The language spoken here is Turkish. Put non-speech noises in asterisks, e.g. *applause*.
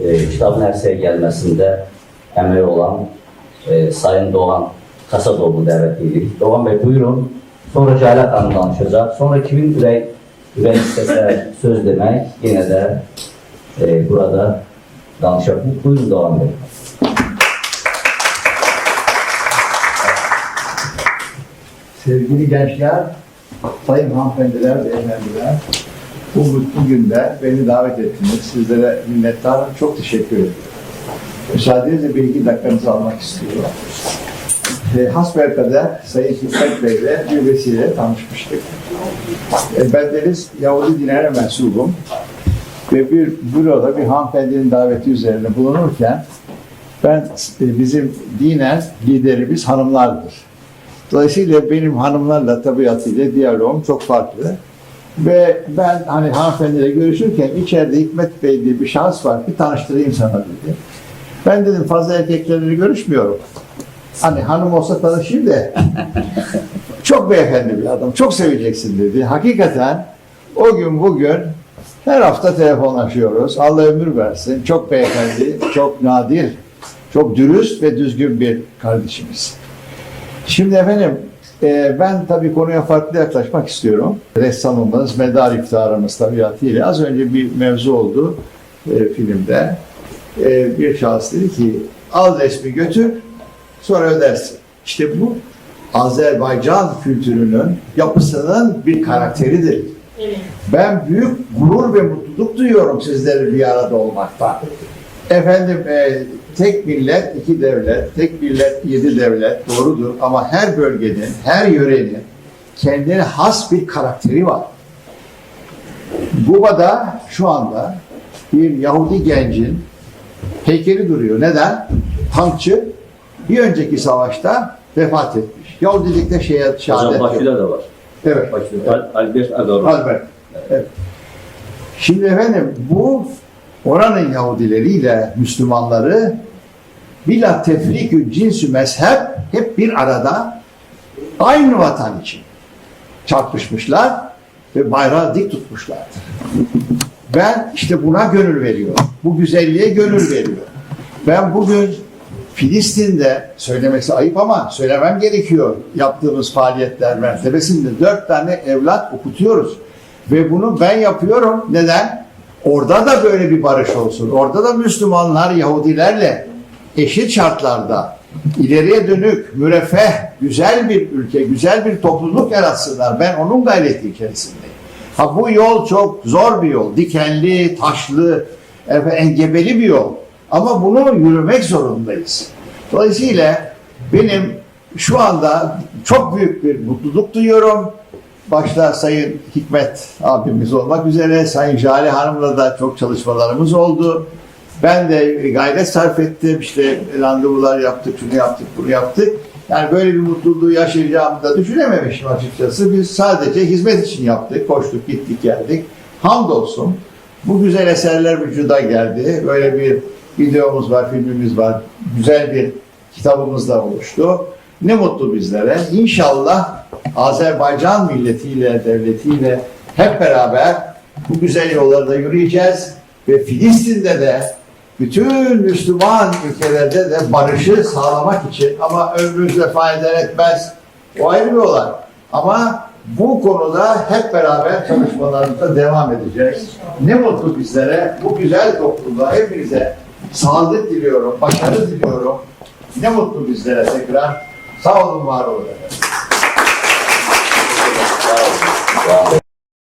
e, kitabın ərsəyə gəlməsində əməyi olan e, Sayın Doğan Kasadoğlu dəvət edirik. Doğan Bey buyurun. Sonra Cəhlət xanım danışacaq. Sonra kimin ürək, ürək istəsə söz demək yenə də e, burada danışacaq. Buyurun Doğan Bey. Sevgili gençler, sayın hanımefendiler, beyefendiler, bu mutlu günde beni davet ettiniz. Sizlere minnettarım. Çok teşekkür ederim. Müsaadenizle bir iki dakikanızı almak istiyorum. E, hasbelkader Sayın Hikmet Bey ile bir vesile tanışmıştık. E, bendeniz Yahudi dinine mensubum. Ve bir büroda bir hanımefendinin daveti üzerine bulunurken ben e, bizim dinen liderimiz hanımlardır. Dolayısıyla benim hanımlarla tabiatıyla diyalogum çok farklı. Ve ben hani hanımefendiyle görüşürken içeride Hikmet Bey diye bir şahıs var, bir tanıştırayım sana dedi. Ben dedim fazla erkeklerle görüşmüyorum. Hani hanım olsa tanışayım da. *laughs* çok beyefendi bir adam, çok seveceksin dedi. Hakikaten o gün bugün her hafta telefonlaşıyoruz. Allah ömür versin. Çok beyefendi, çok nadir, çok dürüst ve düzgün bir kardeşimiz. Şimdi efendim e, ben tabii konuya farklı yaklaşmak istiyorum. Ressamımız, medar iftiharımız tabiatıyla az önce bir mevzu oldu e, filmde. E, bir şahıs dedi ki al resmi götür sonra ödersin. İşte bu Azerbaycan kültürünün yapısının bir karakteridir. Ben büyük gurur ve mutluluk duyuyorum sizleri bir arada olmaktan. Efendim e, tek millet iki devlet, tek millet yedi devlet doğrudur ama her bölgenin, her yörenin kendine has bir karakteri var. Guba'da şu anda bir Yahudi gencin heykeli duruyor. Neden? Tankçı bir önceki savaşta vefat etmiş. Yahudilikte şeye şehadet yok. Bakü'də də var. Evet. Bakü'də. Al- Albert Agarov. Albert. Evet. Şimdi efendim bu oranın Yahudileriyle Müslümanları bila tefrikü cinsü mezhep hep bir arada aynı vatan için çarpışmışlar ve bayrağı dik tutmuşlardır. Ben işte buna gönül veriyorum. Bu güzelliğe gönül veriyorum. Ben bugün Filistin'de söylemesi ayıp ama söylemem gerekiyor. Yaptığımız faaliyetler mertebesinde dört tane evlat okutuyoruz. Ve bunu ben yapıyorum. Neden? Orada da böyle bir barış olsun. Orada da Müslümanlar Yahudilerle eşit şartlarda ileriye dönük, müreffeh, güzel bir ülke, güzel bir topluluk yaratsınlar. Ben onun gayreti içerisindeyim. Ha bu yol çok zor bir yol. Dikenli, taşlı, engebeli bir yol. Ama bunu yürümek zorundayız. Dolayısıyla benim şu anda çok büyük bir mutluluk duyuyorum. Başta Sayın Hikmet abimiz olmak üzere Sayın Jale Hanım'la da çok çalışmalarımız oldu. Ben de gayret sarf ettim. İşte randevular yaptık, şunu yaptık, bunu yaptık. Yani böyle bir mutluluğu yaşayacağımı da düşünememişim açıkçası. Biz sadece hizmet için yaptık. Koştuk, gittik, geldik. Hamdolsun. Bu güzel eserler vücuda geldi. Böyle bir videomuz var, filmimiz var. Güzel bir kitabımız da oluştu. Ne mutlu bizlere. İnşallah Azerbaycan milletiyle, devletiyle hep beraber bu güzel yollarda yürüyeceğiz ve Filistin'de de bütün Müslüman ülkelerde de barışı sağlamak için ama ömrümüz vefa eder etmez o ayrı bir olay. Ama bu konuda hep beraber çalışmalarımıza devam edeceğiz. Ne mutlu bizlere, bu güzel topluluğa hepinize sağlık diliyorum, başarı diliyorum. Ne mutlu bizlere tekrar. Sağ olun, var olun. Sağ olun. Sağ olun.